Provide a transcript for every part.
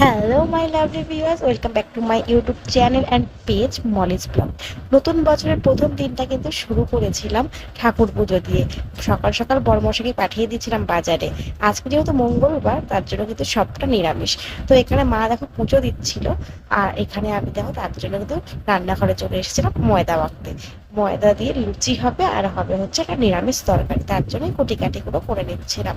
Hello my lovely viewers welcome back to my YouTube channel and page মলিজ blog নতুন বছরের প্রথম দিনটা কিন্তু শুরু করেছিলাম ঠাকুর পুজো দিয়ে। সকাল সকাল বড়মশাকে পাঠিয়ে দিয়েছিলাম বাজারে। আজকে যেহেতু মঙ্গলবার, তার জন্য কিন্তু সবটা নিরামিষ। তো এখানে মা দেখো পুজো দিচ্ছিল, আর এখানে আমি দেখো তার জন্য কিন্তু রান্নাঘরে চলে এসেছিলাম ময়দা মাখতে। ময়দা দিয়ে লুচি হবে, আর হবে হচ্ছে একটা নিরামিষ তরকারি। তার জন্যই কুটি কাটিগুলো করে নিচ্ছিলাম।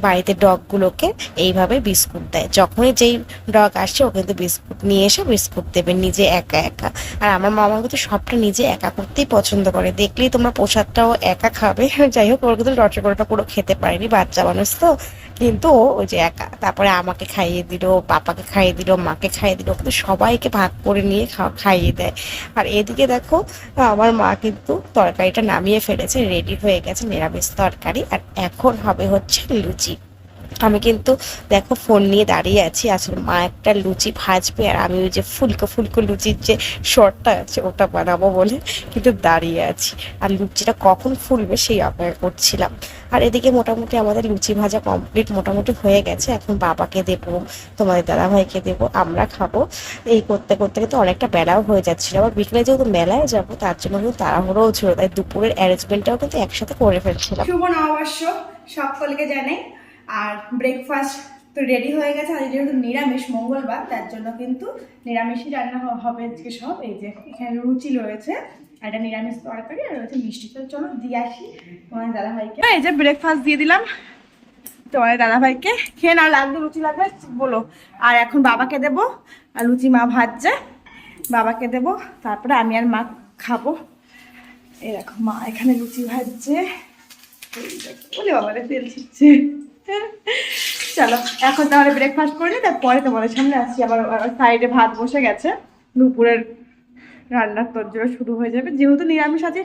বাড়িতে ডগগুলোকে এইভাবে বিস্কুট দেয়। যখনই যেই ডগ আসছে, ও কিন্তু বিস্কুট নিয়ে এসে বিস্কুট দেবে, নিজে একা একা। আর আমার মামা কিন্তু সবটা নিজে একা করতেই পছন্দ করে। দেখলেই তোমরা প্রসাদটাও একা খাবে। যাই হোক, ওর কিন্তু রসগোল্লাটা পুরো খেতে পারেনি, বাচ্চা মানুষ তো। কিন্তু ওই যে একা। তারপরে আমাকে খাইয়ে দিল, পাপাকে খাইয়ে দিল, মাকে খাইয়ে দিল। কিন্তু সবাইকে ভাগ করে নিয়ে খাইয়ে দেয়। আর এদিকে দেখো, আমার মা কিন্তু তরকারিটা নামিয়ে ফেলেছে রেডি হয়ে গেছে, নিরামিষ তরকারি। আর এখন হবে হচ্ছে লুচি। আমি কিন্তু দেখো ফোন নিয়ে দাঁড়িয়ে আছি আসলে মা একটা লুচি ভাজবে, আর আমি ওই যে ফুলকো ফুলকো লুচির যে শর্টটা আছে, ওটা বানাবো বলে কিন্তু দাঁড়িয়ে আছি। আর লুচিটা কখন ফুলবে সেই অপেক্ষা করছিলাম। আর এদিকে মোটামুটি আমাদের লুচি ভাজা কমপ্লিট মোটামুটি হয়ে গেছে, এখন বাবাকে দেবো, তোমাদের দাদাভাইকে দেবো, আমরা খাব। এই করতে করতে কিন্তু অনেকটা বেলাও হয়ে যাচ্ছিল, আবার বিকেলে যেহেতু মেলায় যাব, তার জন্য কিন্তু তাড়াহুড়োও ছিল, তাই দুপুরের অ্যারেঞ্জমেন্টটাও কিন্তু একসাথে করে ফেলছিলাম। শুভ নববর্ষ, সকলকে জানাই। আর ব্রেকফাস্ট তো রেডি হয়ে গেছে। আজ যেহেতু নিরামিষ মঙ্গলবার তার জন্য কিন্তু নিরামিষই রান্না হবে আজকে সব। এই যে এখানে রুচি রয়েছে এটা নিরামিষ তরকারি আর রয়েছে মিষ্টি। তো চলো দিয়ে আসি তোমার দাদা ভাইকে এই যে ব্রেকফাস্ট দিয়ে দিলাম তোমার দাদা ভাইকে খেয়ে না লাগবে লুচি লাগবে বলো। আর এখন বাবাকে দেব আর লুচি মা ভাজছে বাবাকে দেব। তারপরে আমি আর মা খাব। এরকম মা এখানে লুচি ভাজছে। বলে দেখো, ওলে বাবা রে তেল ছিটছে। চলো, এখন তাহলে ব্রেকফাস্ট করে নিই, তারপরে তোমাদের সামনে আসছি। আবার সাইডে ভাত বসে গেছে। দুপুরের রান্নার জন্য শুরু হয়ে যাবে। যেহেতু নিরামিষ আছে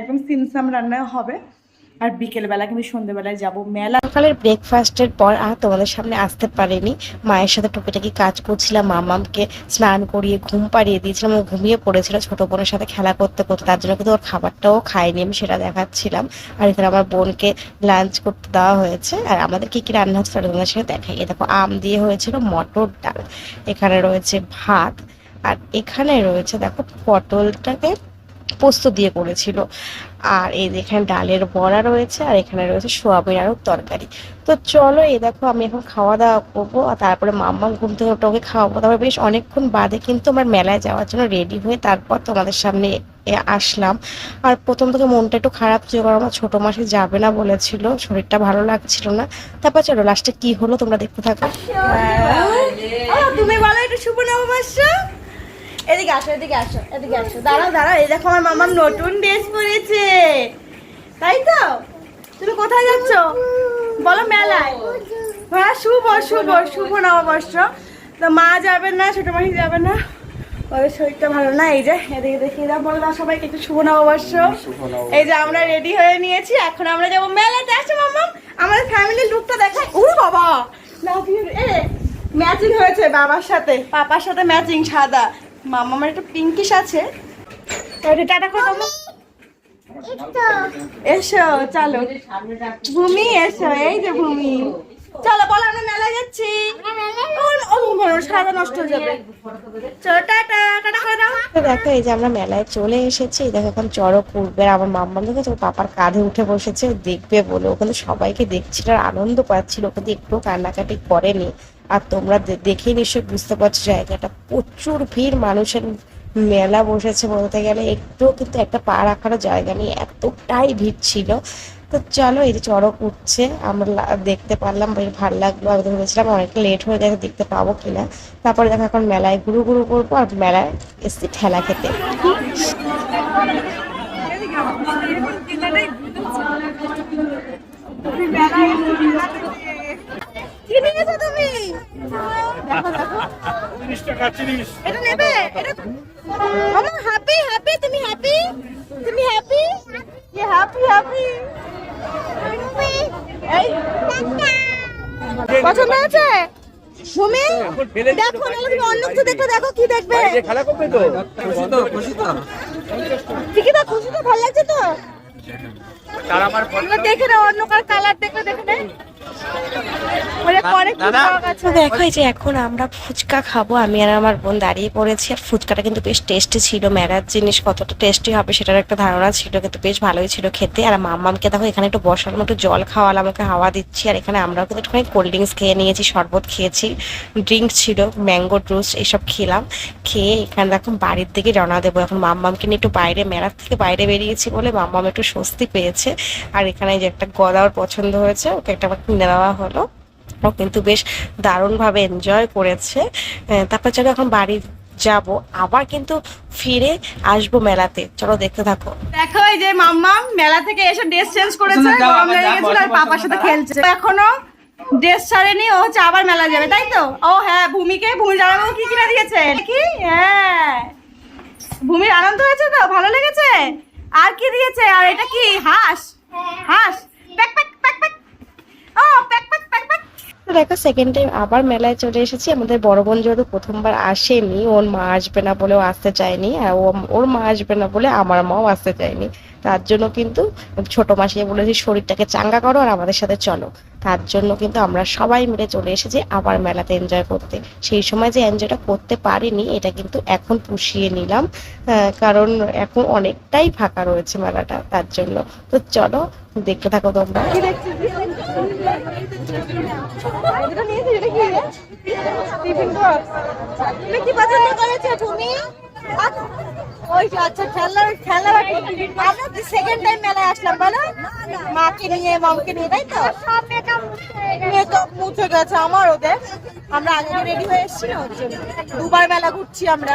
একদম সিমসাম রান্না হবে। আর বিকেলবেলা কিন্তু সন্ধ্যেবেলায় যাব। মেলা সকালের ব্রেকফাস্টের পর আর তোমাদের সামনে আসতে পারিনি। মায়ের সাথে টুকিটাকি কাজ করছিলাম, মামামকে স্নান করিয়ে ঘুম পাড়িয়ে দিয়েছিলাম, ও ঘুমিয়ে পড়েছিল ছোট বোনের সাথে খেলা করতে করতে। তার জন্য কিন্তু ওর খাবারটাও খাইনি, আমি সেটা দেখাচ্ছিলাম। আর এখানে আমার বোনকে লাঞ্চ করতে দেওয়া হয়েছে। আর আমাদের কি কি রান্না হচ্ছে তোমাদের সাথে দেখাই। দেখো, আম দিয়ে হয়েছিল মটর ডাল, এখানে রয়েছে ভাত, আর এখানে রয়েছে দেখো পটলটাকে পোস্ত দিয়ে করেছিল। আর এই এখানে ডালের বড়া রয়েছে, আর এখানে রয়েছে সোয়াবিন আলুর তরকারি। তো চলো এই দেখো, আমি এখন খাওয়া দাওয়া করব, আর তারপরে মাম্মা ঘুম থেকে ওটা ওকে খাওয়াবো। তারপরে বেশ অনেকক্ষণ বাদে কিন্তু আমার মেলায় যাওয়ার জন্য রেডি হয়ে তারপর তোমাদের সামনে আসলাম। আর প্রথম থেকে মনটা একটু খারাপ ছিল, কারণ আমার ছোটো মাসে যাবে না বলেছিল, শরীরটা ভালো লাগছিল না। তারপর চলো লাস্টে কি হলো তোমরা দেখতে থাকো। তুমি একটু শুভ নববর্ষ। এদিকে আসো এদিকে আসো এদিকে আসো। দাঁড়াও দাঁড়াও এই দেখো আমার মামার নতুন ড্রেস পরেছে। তাই তো? তুমি কোথায় যাচ্ছ? বলো মেলায়। হ্যাঁ শুভ শুভ শুভ নববর্ষ। তো মা যাবে না ছোট মাসি যাবে না। ওদের শরীরটা ভালো না এই যে এদিকে দেখিয়ে দাও বলো দাও সবাইকে একটু শুভ নববর্ষ। এই যে আমরা রেডি হয়ে নিয়েছি এখন আমরা যাব মেলাতে। আসো মামা আমাদের ফ্যামিলির লুকটা দেখায় ও বাবা! লাভ ইউ এ ম্যাচিং হয়েছে বাবার সাথে পাপার সাথে ম্যাচিং সাদা। মামা আমার একটু পিঙ্কিশ আছে। টাটা করে দাও। এসো চলো। ভূমি এসো এই যে ভূমি। চলো বলো আমরা মেলায় যাচ্ছি। নষ্ট হয়ে যাবে। চলো টাটা টাটা করে দাও। দেখো এই যে আমরা মেলায় চলে এসেছি। এই দেখো এখন চড়ক আর আমার মাম্মা দেখেছে ওর পাপার কাঁধে উঠে বসেছে দেখবে বলে। ওখানে সবাইকে দেখছিল আর আনন্দ পাচ্ছিল। ও কিন্তু একটু কান্নাকাটি করেনি। আর তোমরা দেখেই নিশ্চয়ই বুঝতে পারছ জায়গাটা। প্রচুর ভিড়, মানুষের মেলা বসেছে বলতে গেলে। একটুও কিন্তু একটা পা রাখারও জায়গা নেই, এতটাই ভিড় ছিল। তো চলো, এই যে চড়ক উঠছে, আমরা দেখতে পারলাম, বেশ ভালো লাগল। আমি ভেবেছিলাম অনেকটা লেট হয়ে গেছে, দেখতে পাবো কিনা। তারপরে দেখো এখন মেলায় ঘুরু ঘুরু করব আর মেলায় এসছি ঠেলা খেতে। কি নিয়েছো তুমি? এটা নেবে? এটা আমার হ্যাপি হ্যাপি তুমি হ্যাপি তুমি হ্যাপি ইয়ে হ্যাপি হ্যাপি এই পছন্দ হয়েছে? ভূমি দেখো তুমি অন্য কিছু দেখলে দেখো কি দেখবে। খেলা করবে তো? ঠিকই তো খুশি তো ভালো লাগছে তো? তার আমার দেখে না অন্য কার কালার দেখলে দেখে নে তো দেখো এই যে এখন আমরা ফুচকা খাব আমি আর আমার বোন দাঁড়িয়ে পড়েছি আর ফুচকাটা কিন্তু বেশ টেস্টি ছিল। মেরার জিনিস কতটা টেস্টি হবে সেটার একটা ধারণা ছিল কিন্তু বেশ ভালোই ছিল খেতে। আর মাম্মামকে দেখো এখানে একটু বসালাম একটু জল খাওয়ালাম ওকে হাওয়া দিচ্ছি আর এখানে আমরাও কিন্তু একটুখানি কোল্ড ড্রিঙ্কস খেয়ে নিয়েছি শরবত খেয়েছি। ড্রিঙ্ক ছিল ম্যাঙ্গো জুস এইসব খেলাম। খেয়ে এখানে দেখো বাড়ির দিকে রওনা দেবো। এখন মাম্মামকে নিয়ে একটু বাইরে মেলার থেকে বাইরে বেরিয়েছি বলে মাম্মাম একটু স্বস্তি পেয়েছে। আর এখানে যে একটা গদা ওর পছন্দ হয়েছে ওকে একটা আবার কিনে দেওয়া হলো। ও কিন্তু বেশ দারুণভাবে এনজয় করেছে। তারপর চলো এখন বাড়ি যাব। আবার কিন্তু ফিরে আসব মেলাতে। চলো দেখতে থাকো। দেখো এই যে মাম্মা মেলা থেকে এসে ড্রেস চেঞ্জ করেছে। গরম লেগে গেছিল আর পাপার সাথে খেলছে। তো এখনও ড্রেস ছাড়েনি ও হচ্ছে আবার মেলা যাবে তাই তো? ও হ্যাঁ ভূমিকে ভূমি জামাইবাবু কি কিনে দিয়েছে? কি হ্যাঁ। ভূমির আনন্দ হয়েছে তো? ভালো লেগেছে? আর কি দিয়েছে? আর এটা কি? হাঁস? হাঁস? প্যাক প্যাক প্যাক প্যাক ও প্যাক প্যাক প্যাক প্যাক তো দেখো সেকেন্ড টাইম আবার মেলায় চলে এসেছি। আমাদের বড় বোন যেহেতু প্রথমবার আসেনি, ওর মা আসবে না বলেও আসতে চায়নি, আর ওর মা আসবে না বলে আমার মাও আসতে চায়নি। তার জন্য কিন্তু ছোট মাসিকে বলেছি, শরীরটাকে চাঙ্গা করো আর আমাদের সাথে চলো। তার জন্য কিন্তু আমরা সবাই মিলে চলে এসেছি আবার মেলাতে এনজয় করতে। সেই সময় যে এনজয়টা করতে পারিনি, এটা কিন্তু এখন পুষিয়ে নিলাম। কারণ এখন অনেকটাই ফাঁকা রয়েছে মেলাটা, তার জন্য। তো চলো, দেখতে থাকো তোমরা। কি? পছন্দ করেছ তুমি? ওই আচ্ছা সেকেন্ড টাইম মেলায় মাকে নিয়ে নিয়ে, তাই তো? মুছে গেছে আমার ওদের আমরা আগে রেডি হয়ে এসেছি না, ওর জন্য। দুবার মেলা ঘুরছি আমরা।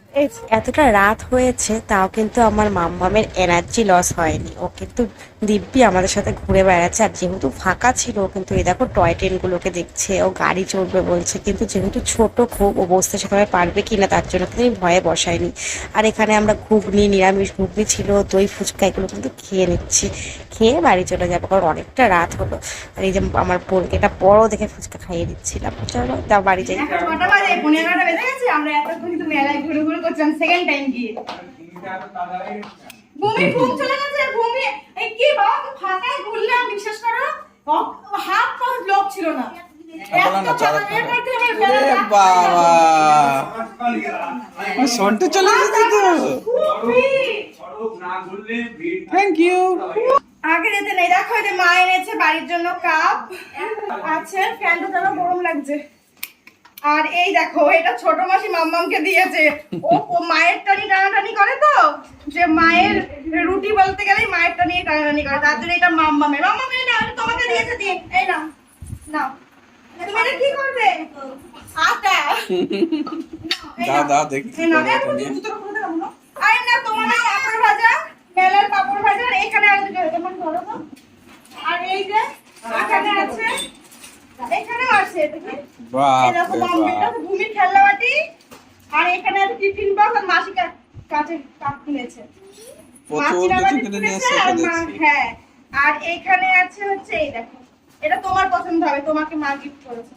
এতটা রাত হয়েছে, তাও কিন্তু আমার মাম্মামের এনার্জি লস হয়নি। ও কিন্তু দিব্যি আমাদের সাথে ঘুরে বেড়াচ্ছে, আর যেহেতু ফাঁকা ছিল কিন্তু এই দেখো টয় ট্রেনগুলোকে দেখছে, ও গাড়ি চড়বে বলছে, কিন্তু যেহেতু ছোট খুব, ও বসতে সেভাবে পারবে কিনা তার জন্য কিন্তু আমি ভয়ে বসাইনি। আর এখানে আমরা ঘুগনি, নিরামিষ ঘুগনি ছিল, দই ফুচকা, এগুলো কিন্তু খেয়ে নিচ্ছি। খেয়ে বাড়ি চলে যাব কারণ অনেকটা রাত হলো। আর এই যে আমার বোনকে এটা বড় দেখে ফুচকা খাইয়ে দিচ্ছিলাম। চলো তাও বাড়ি যাই। এখন কটা বাজে? পনেরো এগারোটা বেজে গেছে। আমরা এতক্ষণ কিন্তু মেলায় ঘুরে ঘুরে করছিলাম সেকেন্ড টাইম গিয়ে। ভূমি ঘুম চলে গেছে ভূমি এই কি বাবা তো ফাঁকায় ঘুরলাম বিশ্বাস করো। হাত পা লোক ছিল না। এত ফাঁকা এর মধ্যে আমার মেলায় রাখতে বাবা। সন্টে চলে এসেছে তো। থ্যাংক ইউ আগে যেতে নেই। দেখো এই যে মা এনেছে বাড়ির জন্য কাপ। আছে ফ্যানটা যেন গরম লাগছে। আর এই দেখো এটা ছোট মাসি মাম্মামকে দিয়েছে। ও মায়ের টানি টানাটানি করে তো। যে মায়ের রুটি বলতে গেলেই মায়ের টানি টানাটানি করে। তার জন্য এটা মাম্মামের। মাম্মামের না এটা তোমাকে দিয়েছে দিন এই নাও নাও। তুমি এটা কি করবে? আটা। দাও দেখি। জুতোটা খুলে না তোমাদের পাপড় ভাজা মেলার পাপড় ভাজা আর এখানে আর দুটো এমন ধরো তো আর এই যে এখানে আছে। এখানেও আছে আর আছে টিফিন বক্স আর মাসি কাপ কিনেছে। হ্যাঁ আর এইখানে আছে হচ্ছে এই দেখো এটা তোমার পছন্দ হবে তোমাকে মা গিফট করেছে।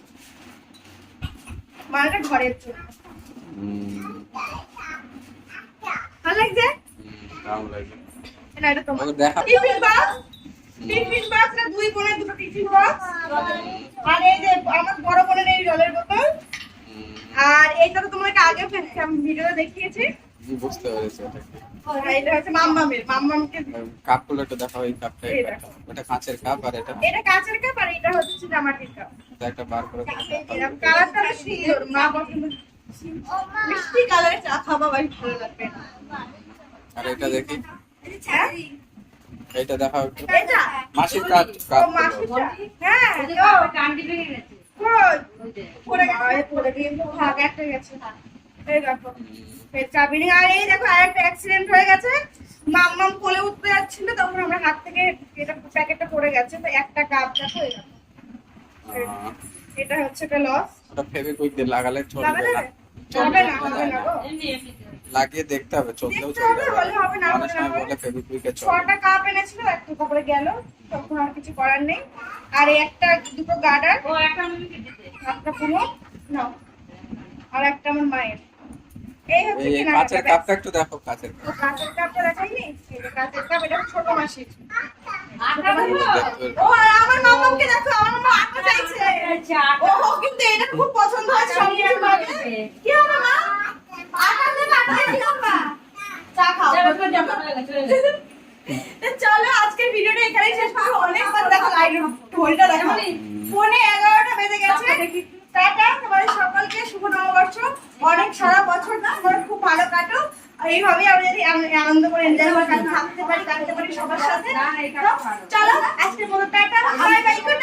মাটা ঘরের জন্য। ভালো লাগছে? এটা তোমার। Tiffin box? টিফিন বক্স না দুই বোনের দুটো টিফিন বক্স আর এই যে আমার বড় বোনের এই জলের বোতল। আর এইটা তো তোমাকে আগে ভিডিও দেখিয়েছি। হুম, বুঝতে পেরেছি। এটা হচ্ছে মাম্মামের মাম্মামকে কাপগুলো একটু দেখাও এই কাপটা ওটা কাঁচের কাপ আর এটা? এটা কাঁচের কাপ আর এটা হচ্ছে জামাটির কাপ। এটা একটা বার করে কালারটা সুন্দর। মা পছন্দ মিষ্টি কালারের চা খাওয়া ভালো লাগবে। আর এটা দেখি। হ্যাঁ? এইটা দেখাও একটু এটা? মাসির কাপ মাসিটা হ্যাঁ ও। কই? পড়ে গেছে? পড়ে গিয়ে ভাগ একটা গেছে। এই দেখো। চাবিনি আর এই দেখো আরেকটা অ্যাক্সিডেন্ট হয়ে গেছে। মাম মাম কোলে উঠতে যাচ্ছিল তখন আমার হাত থেকে এটা প্যাকেটটা পড়ে গেছে। তো একটা কাপ দেখো এই দেখো। এটা হচ্ছে একটা লস ওটা ফেভিকুইক দিয়ে লাগালে চলবে না। হবে না হবে না গো। লাগিয়ে দেখতে হবে চলতেও চলবে। হবে, হলে হবে না, অনেক না, সময় বলে ফেভিকুইকে চলবে ছটা কাপ এনেছিল একটু তারপরে গেল তখন আর কিছু করার নেই। আর এই একটা দুটো গার্ডার একটা পুরো নাও। আর একটা আমার মায়ের। এই হচ্ছে কাঁচের কাপটা একটু দেখো কাঁচের কাপ। ও কাঁচের কাপটা দেখাইনি? কাঁচের কাপ এটা ছোট মাসির ও আর আমার মামাকে দেখো আমার মামা আটা চাইছে। ও ও, কিন্তু এটা খুব পছন্দ হয় সব কিছু কি হবে মা? চলো আজকের ভিডিওটা এখানেই শেষ করব। অনেকবার দেখো লাইট ঢোলটা দেখো। ফোনে এগারোটা বেজে গেছে। টাটা তোমাদের সকলকে শুভ নববর্ষ। অনেক সারা বছর না তোমার খুব ভালো কাটো আর এইভাবেই আমরা যদি আনন্দ করে এনজয় করে থাকতে পারি কাটতে পারি সবার সাথে। চলো আজকের মতো টাটা। Bye bye good